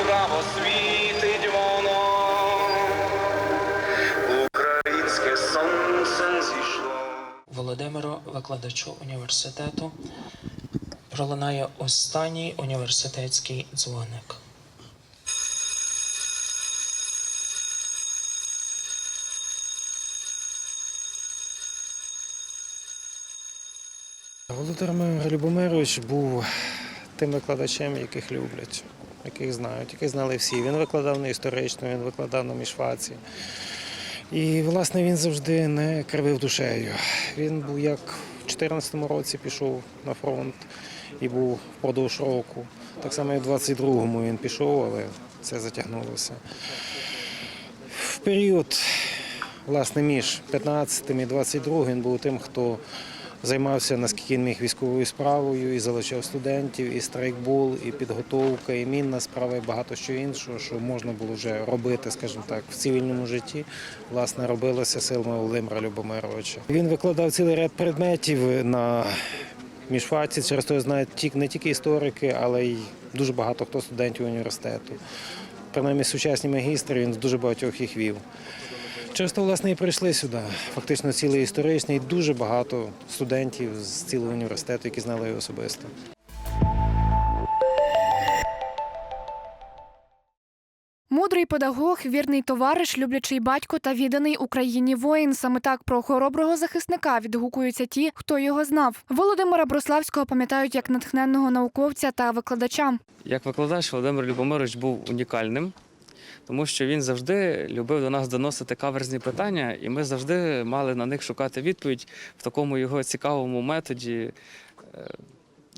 яскраво світить воно, українське сонце зійшло. Володимиру, викладачу університету, пролунає останній університетський дзвоник. Володимир Любомирович був тим викладачем, яких люблять, яких знають, яких знали всі. Він викладав на історично, він викладав на міжфаці. І, власне, він завжди не кривив душею. Він був як в 2014 році пішов на фронт і був впродовж року. Так само і в 22-му він пішов, але це затягнулося. В період власне, між 15 і 22 він був тим, хто займався наскільки міг військовою справою, і залучав студентів, і страйкбол, і підготовка, і мінна справа, і багато що іншого, що можна було вже робити, скажімо так, в цивільному житті. Власне, робилося силами Володимира Любомировича. Він викладав цілий ряд предметів на міжфаці, через то знають не тільки історики, але й дуже багато хто студентів університету. Принаймні сучасні магістри він з дуже багатьох їх вів. Через то, власне, і прийшли сюди. Фактично цілий історичний, і дуже багато студентів з цілого університету, які знали його особисто. Мудрий педагог, вірний товариш, люблячий батько та відданий Україні воїн. Саме так про хороброго захисника відгукуються ті, хто його знав. Володимира Брославського пам'ятають як натхненного науковця та викладача. Як викладач Володимир Любомирович був унікальним, тому що він завжди любив до нас доносити каверзні питання, і ми завжди мали на них шукати відповідь в такому його цікавому методі, е,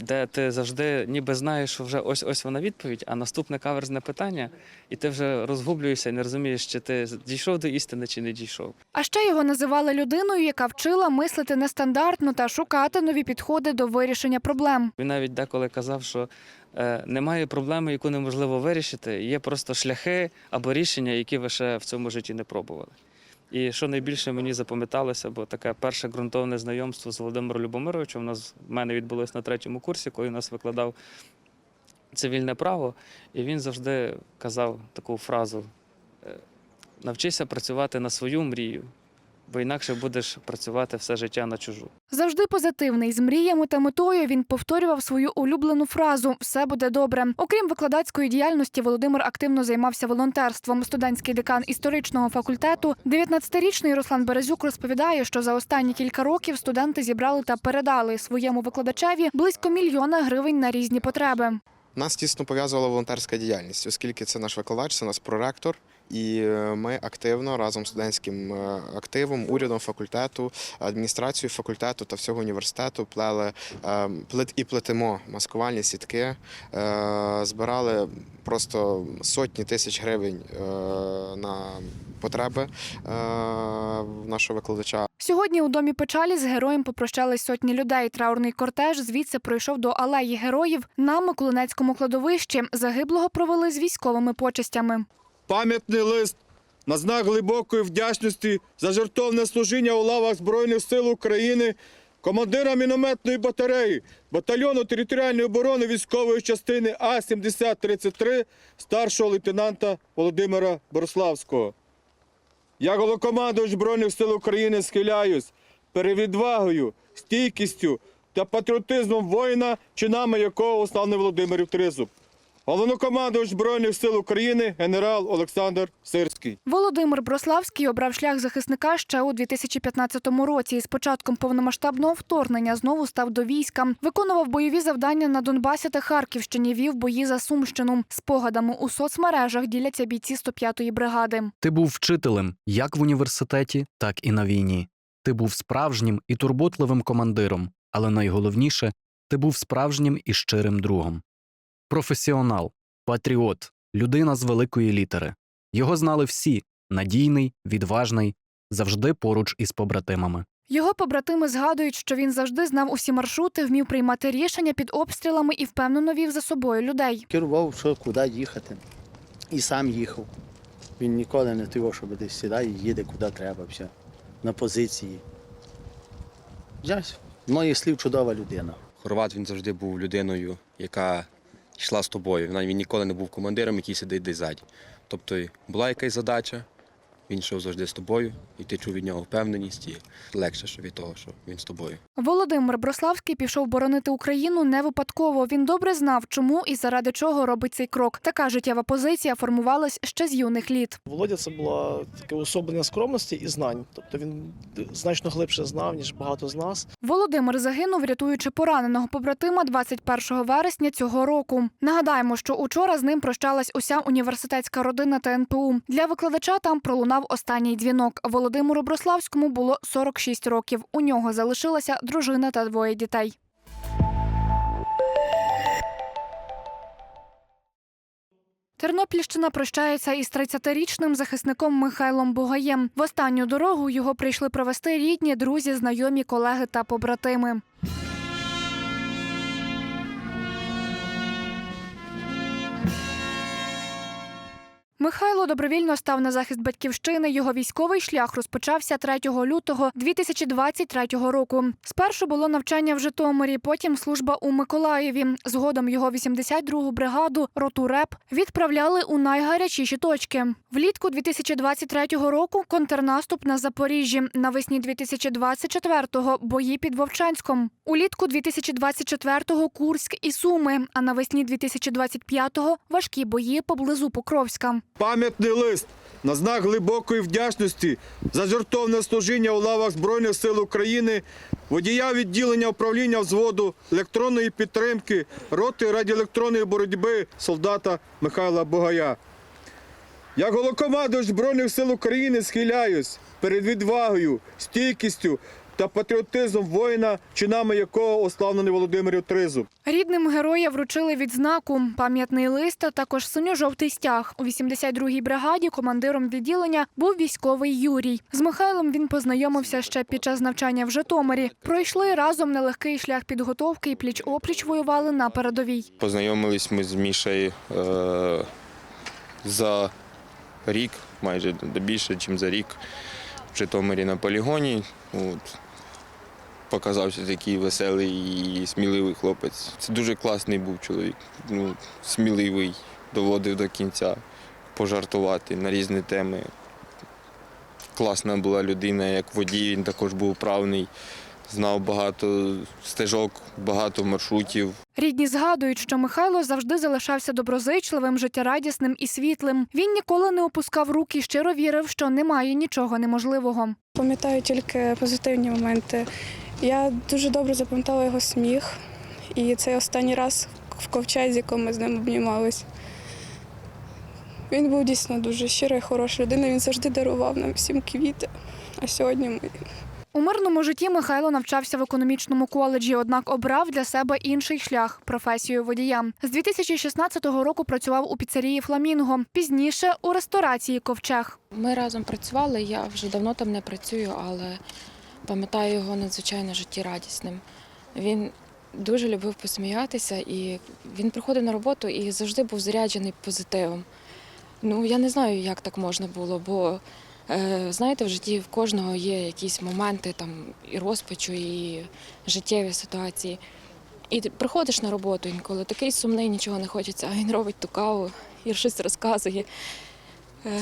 де ти завжди ніби знаєш, що вже ось ось вона відповідь, а наступне каверзне питання, і ти вже розгублюєшся і не розумієш, чи ти дійшов до істини, чи не дійшов. А ще його називали людиною, яка вчила мислити нестандартно та шукати нові підходи до вирішення проблем. Він навіть деколи казав, що е, немає проблеми, яку неможливо вирішити. Є просто шляхи або рішення, які ви ще в цьому житті не пробували. І що найбільше мені запам'яталося, бо таке перше ґрунтовне знайомство з Володимиром Любомировичем у нас в мене відбулось на третьому курсі, коли нас викладав цивільне право, і він завжди казав таку фразу: е, навчися працювати на свою мрію, бо інакше будеш працювати все життя на чужу. Завжди позитивний, з мріями та метою він повторював свою улюблену фразу Все буде добре. Окрім викладацької діяльності, Володимир активно займався волонтерством. Студентський декан історичного факультету, 19-річний Руслан Березюк розповідає, що за останні кілька років студенти зібрали та передали своєму викладачеві близько мільйона гривень на різні потреби. Нас тісно пов'язувала волонтерська діяльність, оскільки це наш викладач, це наш проректор. І е, ми активно разом з студентським е, активом, урядом факультету, адміністрацією факультету та всього університету плели е, плет і плетемо маскувальні сітки, збирали просто сотні тисяч гривень на потреби нашого викладача. Сьогодні у домі печалі з героєм попрощались сотні людей. Траурний кортеж звідси пройшов до алеї героїв на Миколинецькому кладовищі. Загиблого провели з військовими почестями. Пам'ятний лист на знак глибокої вдячності за жертовне служіння у лавах Збройних сил України командира мінометної батареї батальйону територіальної оборони військової частини А-7033 старшого лейтенанта Володимира Бориславського. Я головнокомандувач Збройних сил України схиляюсь перед відвагою, стійкістю та патріотизмом воїна, чинами якого славний Володимирів Тризуб. Головнокомандувач Збройних сил України генерал Олександр Сирський. Володимир Брославський обрав шлях захисника ще у 2015 році. І з початком повномасштабного вторгнення знову став до війська. Виконував бойові завдання на Донбасі та Харківщині. Вів бої за Сумщину. Спогадами у соцмережах діляться бійці 105-ї бригади. Ти був вчителем як в університеті, так і на війні. Ти був справжнім і турботливим командиром, але найголовніше ти був справжнім і щирим другом. Професіонал, патріот, людина з великої літери. Його знали всі надійний, відважний, завжди поруч із побратимами. Його побратими згадують, що він завжди знав усі маршрути, вмів приймати рішення під обстрілами і впевнено вів за собою людей. керував, що куди їхати. і сам їхав. Він ніколи не того, щоб десь сідає і їде куди треба, все. на позиції. Взясь, моїх слів чудова людина. Хорват він завжди був людиною, яка йшла з тобою. Він ніколи не був командиром, який сидить десь ззаді. Тобто була якась задача, він йшов завжди з тобою, і ти чув від нього впевненість, і легше що від того, що він з тобою. Володимир Брославський пішов боронити Україну не випадково. Він добре знав, чому і заради чого робить цей крок. Така життєва позиція формувалась ще з юних літ. Володя це була таке уособлення скромності і знань. Тобто він значно глибше знав, ніж багато з нас. Володимир загинув, рятуючи пораненого побратима 21 вересня цього року. Нагадаємо, що учора з ним прощалась уся університетська родина та НПУ. Для викладача там пролунав останній дзвінок. Володимиру Брославському було 46 років. У нього залишилася дружина та двоє дітей. Тернопільщина прощається із 30-річним захисником Михайлом Бугаєм. В останню дорогу його прийшли провести рідні, друзі, знайомі, колеги та побратими. Михайло добровільно став на захист батьківщини. Його військовий шлях розпочався 3 лютого 2023 року. Спершу було навчання в Житомирі, потім служба у Миколаєві. Згодом його 82-гу бригаду роту РЕП відправляли у найгарячіші точки. Влітку 2023 року контрнаступ на Запоріжжі. Навесні 2024-го бої під Вовчанськом. Улітку 2024-го Курськ і Суми. А навесні 2025-го важкі бої поблизу Покровська. Пам'ятний лист на знак глибокої вдячності за жертовне служіння у лавах Збройних сил України, водія відділення управління взводу електронної підтримки роти радіоелектронної боротьби солдата Михайла Бугая. Як голокомандуюч Збройних сил України схиляюсь перед відвагою, стійкістю та патріотизмом воїна, чинами якого ославлений Володимирів Тризуб. Рідним героя вручили відзнаку, пам'ятний лист, а також синьо-жовтий стяг. У 82-й бригаді командиром відділення був військовий Юрій. З Михайлом він познайомився ще під час навчання в Житомирі. Пройшли разом нелегкий шлях підготовки і пліч-опліч воювали на передовій. Познайомились ми з Мішею е, за рік, майже більше, ніж за рік в Житомирі на полігоні. От. Показався такий веселий і сміливий хлопець. Це дуже класний був чоловік. Ну, сміливий, доводив до кінця пожартувати на різні теми. Класна була людина, як водій, він також був правний, знав багато стежок, багато маршрутів. Рідні згадують, що Михайло завжди залишався доброзичливим, життєрадісним і світлим. Він ніколи не опускав рук і щиро вірив, що немає нічого неможливого. Пам'ятаю тільки позитивні моменти. Я дуже добре запам'ятала його сміх, і цей останній раз в ковчезі, коли ми з ним обнімались. Він був дійсно дуже щира і хороша людина. Він завжди дарував нам всім квіти. А сьогодні ми У мирному житті Михайло навчався в економічному коледжі, однак обрав для себе інший шлях професію водія. З 2016 року працював у піцерії Фламінго. Пізніше у ресторації Ковчег. Ми разом працювали, я вже давно там не працюю, але пам'ятаю його надзвичайно життєрадісним. Він дуже любив посміятися, і він приходив на роботу і завжди був заряджений позитивом. Ну, я не знаю, як так можна було, бо знаєте, в житті в кожного є якісь моменти там і розпачу, і життєві ситуації. І ти приходиш на роботу інколи такий сумний, нічого не хочеться, а він робить ту каву і щось розказує. Е,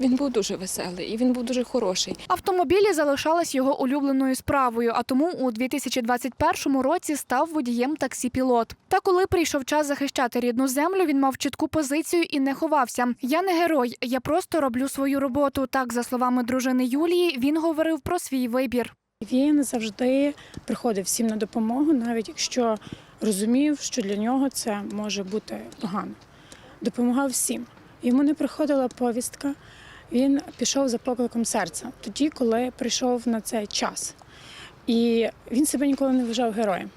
Він був дуже веселий і він був дуже хороший. Автомобілі залишались його улюбленою справою, а тому у 2021 році став водієм таксі-пілот. Та коли прийшов час захищати рідну землю, він мав чітку позицію і не ховався. Я не герой, я просто роблю свою роботу. Так, за словами дружини Юлії, він говорив про свій вибір. Він завжди приходив всім на допомогу, навіть якщо розумів, що для нього це може бути погано. Допомагав всім. Йому не приходила повістка. Він пішов за покликом серця тоді, коли прийшов на цей час. І він себе ніколи не вважав героєм.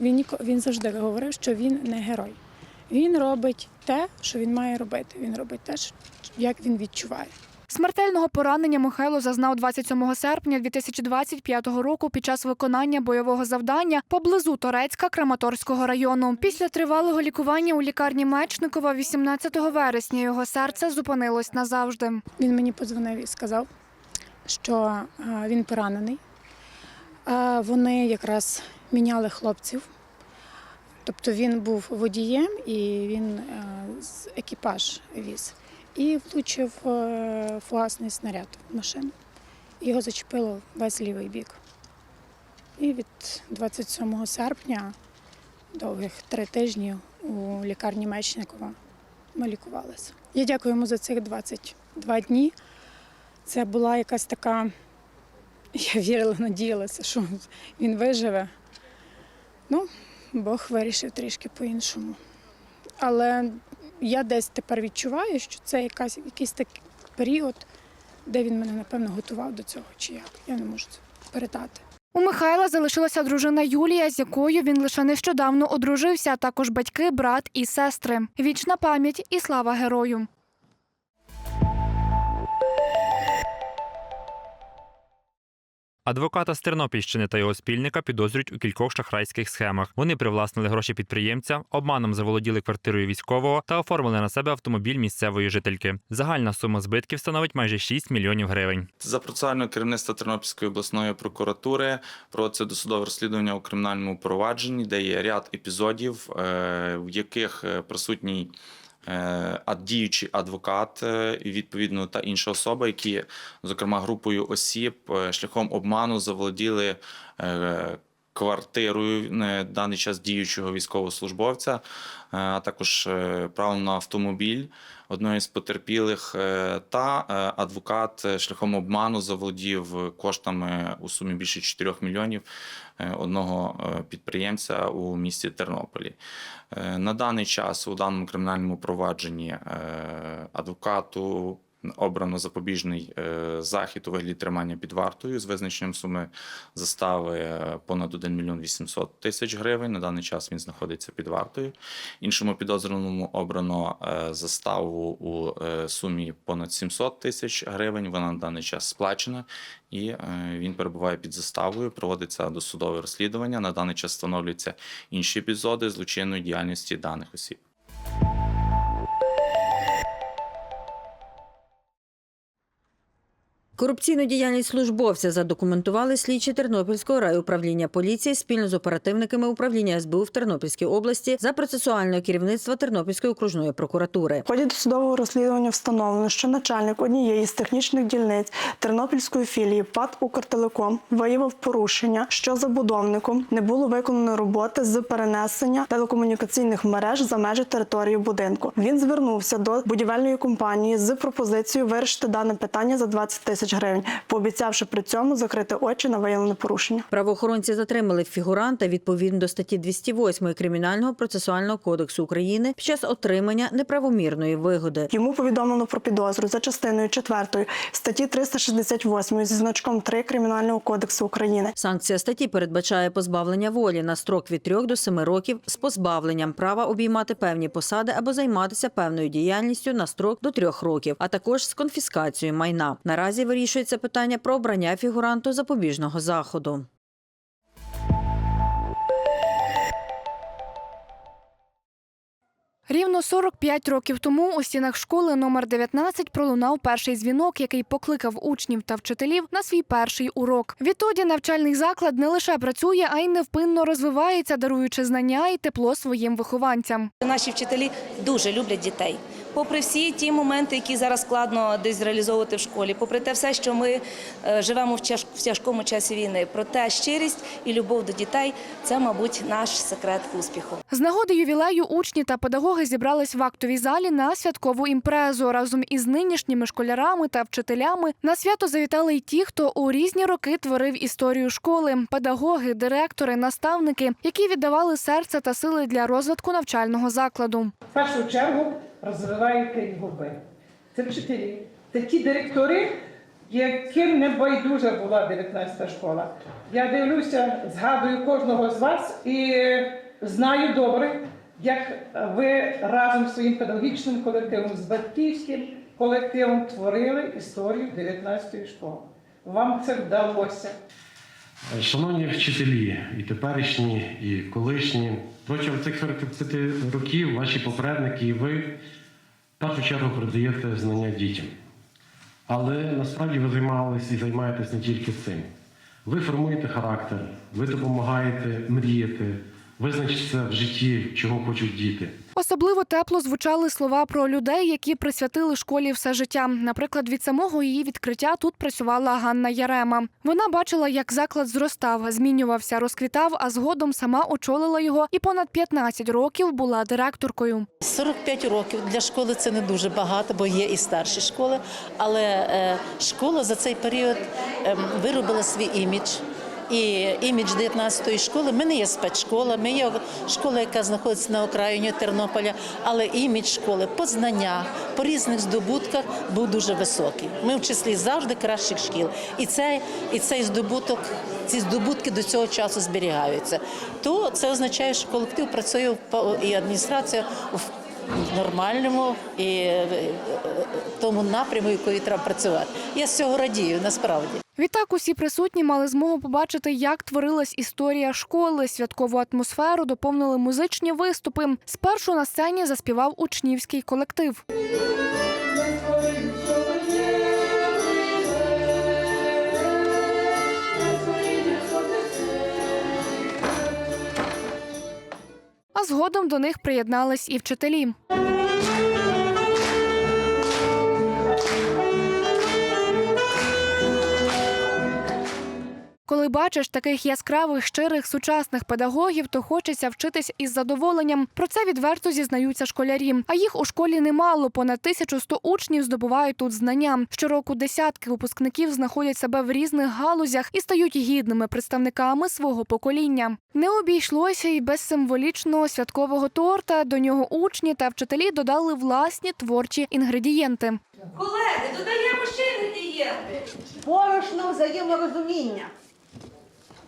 Він, ніко- він завжди говорив, що він не герой. Він робить те, що він має робити. Він робить те, як він відчуває. Смертельного поранення Михайло зазнав 27 серпня 2025 року під час виконання бойового завдання поблизу Торецька Краматорського району. Після тривалого лікування у лікарні Мечникова 18 вересня його серце зупинилось назавжди. Він мені подзвонив і сказав, що е, він поранений. Е, Вони якраз міняли хлопців. Тобто він був водієм і він е, з екіпаж віз. І влучив е, фугасний снаряд в машину. Його зачепило весь лівий бік. І від 27 серпня довгих три тижні у лікарні Мечникова ми лікувалися. Я дякую йому за цих 22 дні. Це була якась така, я вірила, надіялася, що він виживе. Ну, Бог вирішив трішки по-іншому. Але я десь тепер відчуваю, що це якась, якийсь такий період, де він мене, напевно, готував до цього, чи як. Я не можу це передати. У Михайла залишилася дружина Юлія, з якою він лише нещодавно одружився, а також батьки, брат і сестри. Вічна пам'ять і слава герою. Адвоката з Тернопільщини та його спільника підозрюють у кількох шахрайських схемах. Вони привласнили гроші підприємця, обманом заволоділи квартирою військового та оформили на себе автомобіль місцевої жительки. Загальна сума збитків становить майже 6 мільйонів гривень. За процесуального керівництва Тернопільської обласної прокуратури проводиться досудове розслідування у кримінальному провадженні, де є ряд епізодів, е, в яких е, присутній діючий адвокат е, і відповідно та інша особа, які, зокрема, групою осіб е, шляхом обману заволоділи. е, Квартирою на даний час діючого військовослужбовця, е, а також право на автомобіль одної з потерпілих, е, та е, адвокат е, шляхом обману заволодів коштами у сумі більше 4 мільйонів одного підприємця у місті Тернополі. На даний час у даному кримінальному провадженні адвокату. Обрано запобіжний е, захід у вигляді тримання під вартою з визначенням суми застави е, понад 1 мільйон 800 тисяч гривень. На даний час він знаходиться під вартою. Іншому підозрюваному обрано е, заставу у сумі понад 700 тисяч гривень. Вона на даний час сплачена, і він перебуває під заставою. Проводиться досудове розслідування. На даний час встановлюються інші епізоди злочинної діяльності даних осіб. Корупційну діяльність службовця задокументували слідчі Тернопільського райуправління поліції спільно з оперативниками управління СБУ в Тернопільській області за процесуального керівництва Тернопільської окружної прокуратури. В ході досудового розслідування встановлено, що начальник однієї з технічних дільниць Тернопільської філії ПАТ «Укртелеком» виявив порушення, що забудовником не було виконано роботи з перенесення телекомунікаційних мереж за межі території будинку. Він звернувся до будівельної компанії з пропозицією вирішити дане питання за 20 тисяч гривень, пообіцявши при цьому закрити очі на виявлене порушення. Правоохоронці затримали фігуранта відповідно до статті 208 Кримінального процесуального кодексу України під час отримання неправомірної вигоди. Йому повідомлено про підозру за частиною 4 статті 368 зі значком 3 Кримінального кодексу України. Санкція статті передбачає позбавлення волі на строк від 3 до 7 років з позбавленням права обіймати певні посади або займатися певною діяльністю на строк до 3 років, а також з конфіскацією майна. Наразі вирішується питання про обрання фігуранту запобіжного заходу. Рівно 45 років тому у стінах школи номер 19 пролунав перший дзвінок, який покликав учнів та вчителів на свій перший урок. Відтоді навчальний заклад не лише працює, а й невпинно розвивається, даруючи знання і тепло своїм вихованцям. Наші вчителі дуже люблять дітей. Попри всі ті моменти, які зараз складно десь реалізовувати в школі, попри те все, що ми е, живемо в тяж- в тяжкому часі війни, проте щирість і любов до дітей це, мабуть, наш секрет успіху. З нагоди ювілею учні та педагоги зібрались в актовій залі на святкову імпрезу. Разом із нинішніми школярами та вчителями на свято завітали й ті, хто у різні роки творив історію школи, педагоги, директори, наставники, які віддавали серце та сили для розвитку навчального закладу. В першу чергу розвиваєте губи. Це вчителі, ті директори, яким не байдужа була 19 школа. Я дивлюся, згадую кожного з вас і знаю добре, як ви разом з своїм педагогічним колективом, з батьківським колективом творили історію 19-ї школи. Вам це вдалося. Шановні вчителі, і теперішні, і колишні, протягом цих 40 років ваші попередники і ви в першу чергу передаєте знання дітям. Але насправді ви займалися і займаєтесь не тільки цим. Ви формуєте характер, ви допомагаєте мріяти, визначитися в житті, чого хочуть діти. Особливо тепло звучали слова про людей, які присвятили школі все життя. Наприклад, від самого її відкриття тут працювала Ганна Ярема. Вона бачила, як заклад зростав, змінювався, розквітав, а згодом сама очолила його і понад 15 років була директоркою. 45 років для школи це не дуже багато, бо є і старші школи. Але е, школа за цей період е, виробила свій імідж. І імідж 19-ї школи. Ми не є спецшкола, ми є школа, яка знаходиться на окраїні Тернополя, але імідж школи по знаннях, по різних здобутках був дуже високий. Ми в числі завжди кращих шкіл. І цей, і цей здобуток, ці здобутки до цього часу зберігаються. То це означає, що колектив працює в і адміністрація в нормальному і е, е, тому напряму, який треба працювати. Я з цього радію насправді. Відтак усі присутні мали змогу побачити, як творилась історія школи. Святкову атмосферу доповнили музичні виступи. Спершу на сцені заспівав учнівський колектив. А згодом до них приєднались і вчителі. Коли бачиш таких яскравих, щирих, сучасних педагогів, то хочеться вчитись із задоволенням. Про це відверто зізнаються школярі. А їх у школі немало. Понад 1100 учнів здобувають тут знання. Щороку десятки випускників знаходять себе в різних галузях і стають гідними представниками свого покоління. Не обійшлося і без символічного святкового торта. До нього учні та вчителі додали власні творчі інгредієнти. Колеги, додаємо ще інгредієнти. Борошно взаєморозуміння.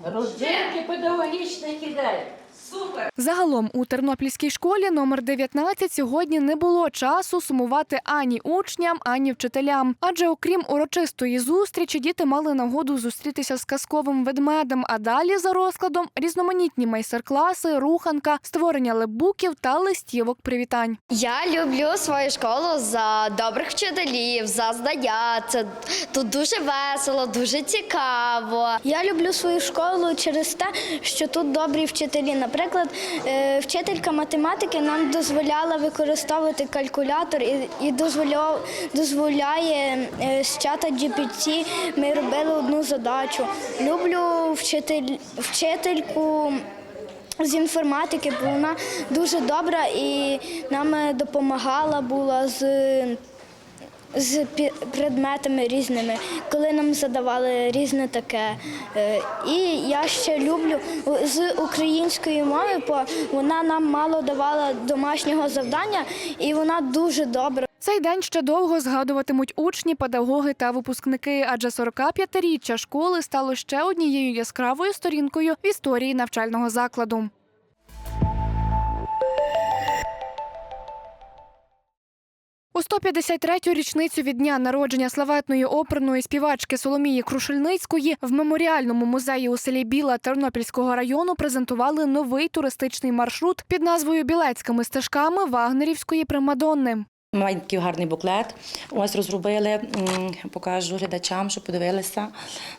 Розжинки педагогічних ідей. Супер. Загалом у тернопільській школі номер 19 сьогодні не було часу сумувати ані учням, ані вчителям. Адже окрім урочистої зустрічі, діти мали нагоду зустрітися з казковим ведмедем. А далі за розкладом різноманітні майстер-класи, руханка, створення лепбуків та листівок привітань. Я люблю свою школу за добрих вчителів, за знання. Це тут дуже весело, дуже цікаво. Я люблю свою школу через те, що тут добрі вчителі. Наприклад, е, вчителька математики нам дозволяла використовувати калькулятор і, дозволяє е, з чата GPT ми робили одну задачу. Люблю вчитель, вчительку. З інформатики, бо вона дуже добра і нам е, допомагала була з з предметами різними, коли нам задавали різне таке. Е, І я ще люблю з української мови, бо вона нам мало давала домашнього завдання, і вона дуже добра. Цей день ще довго згадуватимуть учні, педагоги та випускники, адже 45-річчя школи стало ще однією яскравою сторінкою в історії навчального закладу. У 153-ю річницю від дня народження славетної оперної співачки Соломії Крушельницької в меморіальному музеї у селі Біла Тернопільського району презентували новий туристичний маршрут під назвою Білецькими стежками Вагнерівської примадонни. Такий гарний буклет. Ось розробили, покажу глядачам, щоб подивилися.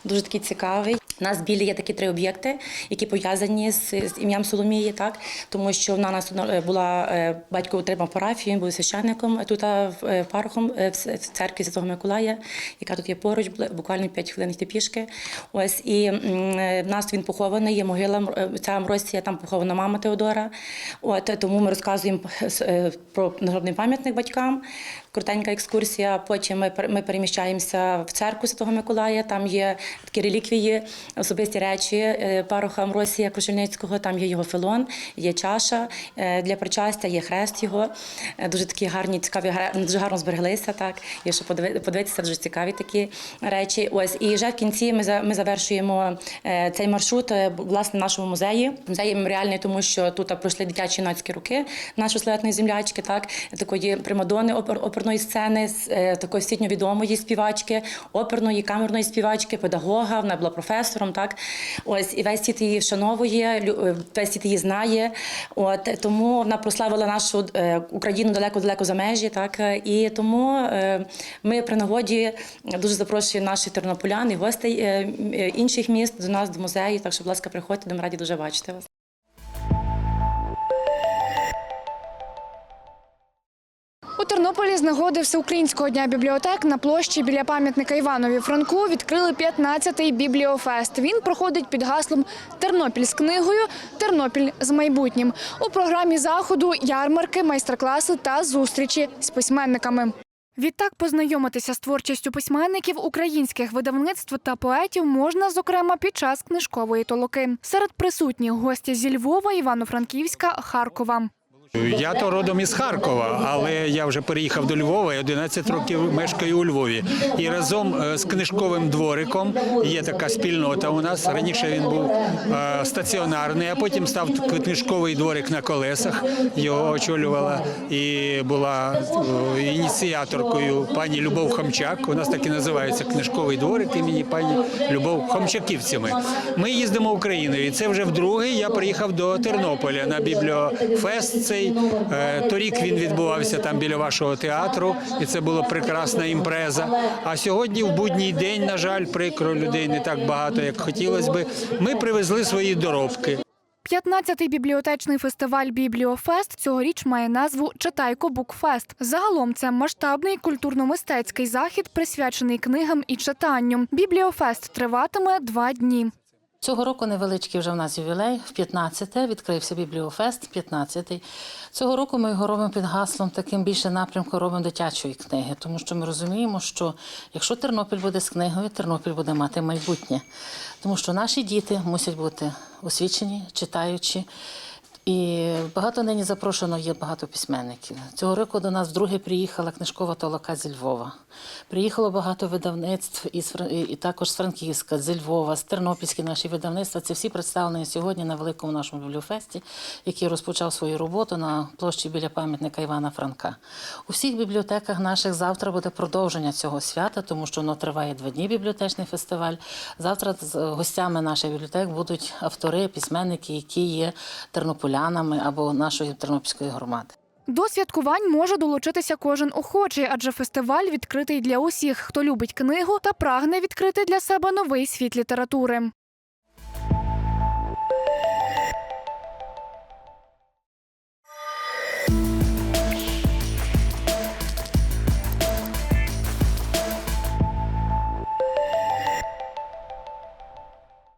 Дуже такий цікавий. У нас білі є такі три об'єкти, які пов'язані з, з ім'ям Соломії, так тому що вона нас е, була е, батько отримав парафію, він був священником тут в- е, парохом в церкві Святого Миколая, яка тут є поруч, буквально 5 хвилин йти пішки. Ось і в нас він похований, є могила ця Амросія, там похована мама Теодора. От тому ми розказуємо про народний пам'ятник батькам. Коротенька екскурсія. Потім ми ми переміщаємося в церкву Святого Миколая. Там є такі реліквії особисті речі е, пароха Амросія Крушельницького. Там є його філон, є чаша е, для причастя, є хрест його. Е, Дуже такі гарні, цікаві, дуже гарно збереглися. Так, є що подиви- подивитися, дуже цікаві такі речі. Ось і вже в кінці ми за- ми завершуємо цей маршрут власне нашому музеї. Музей меморіальний, тому що тут пройшли дитячі юнацькі роки нашої славетної землячки, так такої примадони опер, оперної сцени, е, такої світньо відомої співачки, оперної, камерної співачки, педагога. Вона була професором. Так ось і весь світ її вшановує, е, весь світ її знає. От тому вона прославила нашу е, Україну далеко-далеко за межі. Так і тому ми при нагоді дуже запрошуємо наших тернополян і гостей інших міст до нас до музею. Так що, будь ласка, приходьте, будемо раді дуже бачити вас. Тернополі з нагоди Всеукраїнського дня бібліотек на площі біля пам'ятника Іванові Франку відкрили 15-й бібліофест. Він проходить під гаслом Тернопіль з книгою, Тернопіль з майбутнім. У програмі заходу ярмарки, майстер-класи та зустрічі з письменниками. Відтак познайомитися з творчістю письменників українських видавництв та поетів можна, зокрема, під час книжкової толоки. Серед присутніх гості зі Львова, Івано-Франківська, Харкова. Я то родом із Харкова, але я вже переїхав до Львова і 11 років мешкаю у Львові. І разом е, з книжковим двориком є така спільнота у нас. Раніше він був е, стаціонарний, а потім став книжковий дворик на колесах. Його очолювала і була е, ініціаторкою пані Любов Хомчак. У нас так і називається книжковий дворик імені пані Любов Хомчаківцями. Ми їздимо Україною. І це вже вдруге. Я приїхав до Тернополя на бібліофест. Цей Е, торік він відбувався там біля вашого театру, і це була прекрасна імпреза. А сьогодні, в будній день, на жаль, прикро людей не так багато, як хотілося би. Ми привезли свої доробки. 15-й бібліотечний фестиваль Бібліофест цьогоріч має назву Читайко Букфест. Загалом це масштабний культурно-мистецький захід, присвячений книгам і читанню. Бібліофест триватиме два дні. Цього року невеличкий вже в нас ювілей, в 15-те відкрився бібліофест, 15-й. Цього року ми його робимо під гаслом таким більше напрямку робимо дитячої книги, тому що ми розуміємо, що якщо Тернопіль буде з книгою, Тернопіль буде мати майбутнє. Тому що наші діти мусять бути освічені, читаючі. І багато нині запрошено є багато письменників. Цього року до нас вдруге приїхала книжкова толока зі Львова. Приїхало багато видавництв із і також з Франківська, зі Львова, з Тернопільські наші видавництва. Це всі представлені сьогодні на великому нашому бібліофесті, який розпочав свою роботу на площі біля пам'ятника Івана Франка. У всіх бібліотеках наших завтра буде продовження цього свята, тому що воно триває два дні бібліотечний фестиваль. Завтра з гостями наших бібліотек будуть автори, письменники, які є тернополянами або нашої тернопільської громади. До святкувань може долучитися кожен охочий, адже фестиваль відкритий для усіх, хто любить книгу та прагне відкрити для себе новий світ літератури.